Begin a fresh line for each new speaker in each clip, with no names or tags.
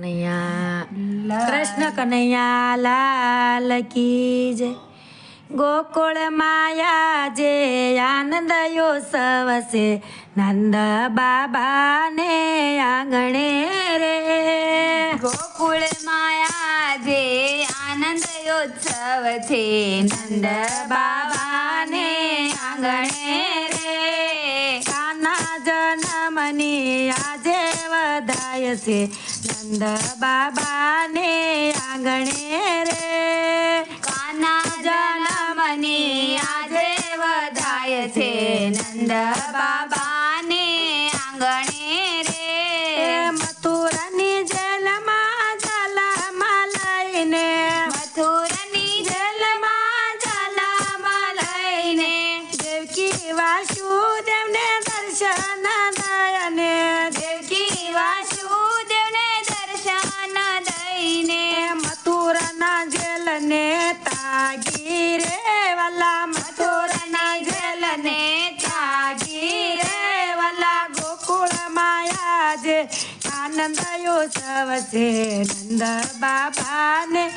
કનૈયા. કૃષ્ણ કનૈયા લાલ કી જય. ગોકુળ માયા જે આનંદ સવસે નંદ બાબાને આંગણે રે.
ગોકુળ માયા જે આનંદ યોત્સવ છે નંદ બાબાને આંગણે રે.
કાના જન્મની આજે વધાય છે નંદ બાબાને આંગણે રે
કાના જન્મની આજે વધાય છે નંદ બાબાને
માયા જે આનંદ યોત્સવ છે. નંદ બાબાને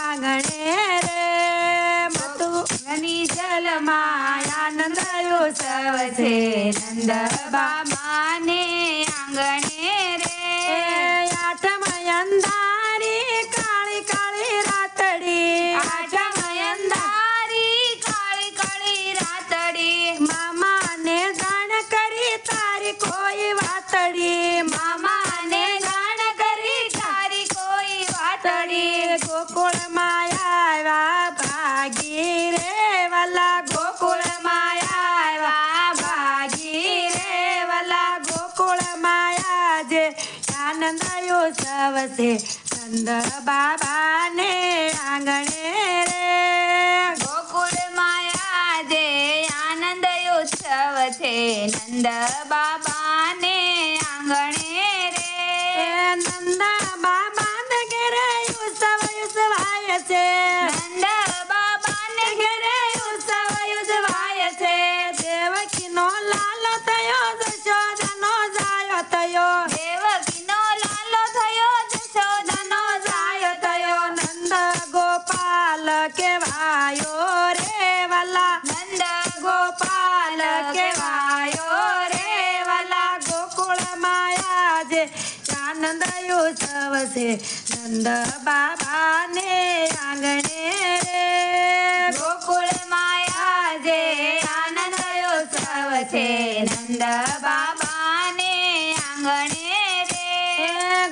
આંગણે રે. મથુરાની જેલમાં આનંદ યોત્સવ છે.
નંદ બાબાને આંગણે રે.
ભાગી રે વાલા ગોકુળ માયા ભાગી રે વાલા ગોકુળ માયા જે આનંદ યોત્સવ છે નંદ બાબાને આંગણે રે
ગોકુળ માયા જે આનંદ ઉત્સવ છે નંદ બાબાને આંગણે રે
નંદ બાબાને ઘરે ઉત્સવ ઉત્સવાય છે
નંદ છે
નંદ બાબાને આંગણે રે.
ગોકુળ માયા જે આનંદ ઉત્સવ છે નંદ બાબાને આંગણે રે.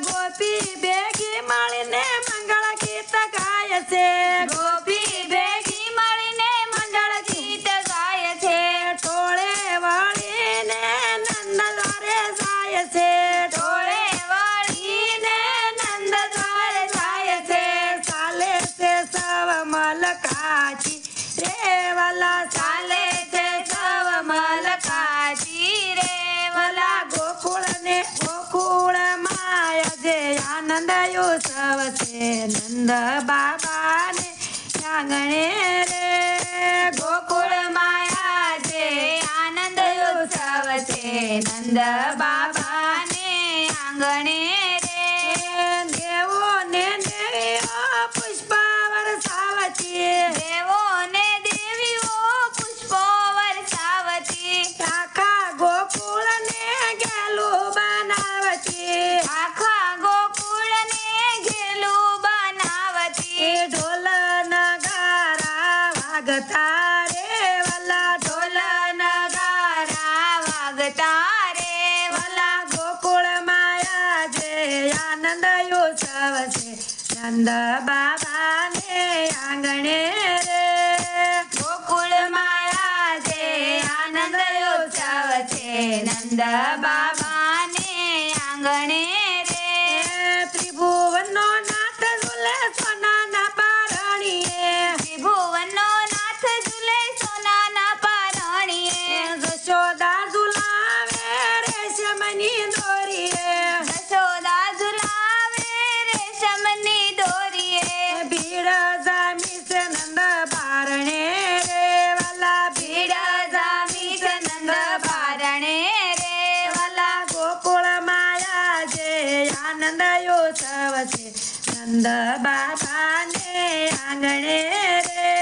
ગોપી બેગી મળીને મંગળ ગીત ગાય છે. મલકાજી. રે વાલા
ચાલે છે સવ મલકાજી. રે
વાલા ગોકુળ ને ગોકુળ માયા જે આનંદ ઉત્સવ છે નંદ બાબાને. આંગણે રે
ગોકુળ માયા છે આનંદ ઉત્સવ છે નંદ બાબાને
વાગતા રે વાલા ઢોલ
નગારા વાગતા રે
વાલા ગોકુળ માયા જે આનંદ ઉત્સવ છે નંદ બાબાને આંગણે રે.
ગોકુળ માયા છે આનંદ ઉત્સવ છે નંદ બાબાને
છે નંદ બાપાને આંગણે રે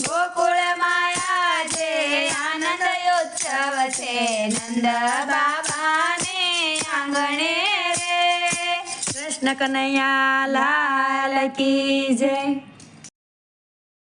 ગોકુળ માયા જે આનંદ ઉત્સવ છે નંદ બાપાને આંગણે રે
કૃષ્ણ કનૈયા લાલ કી જય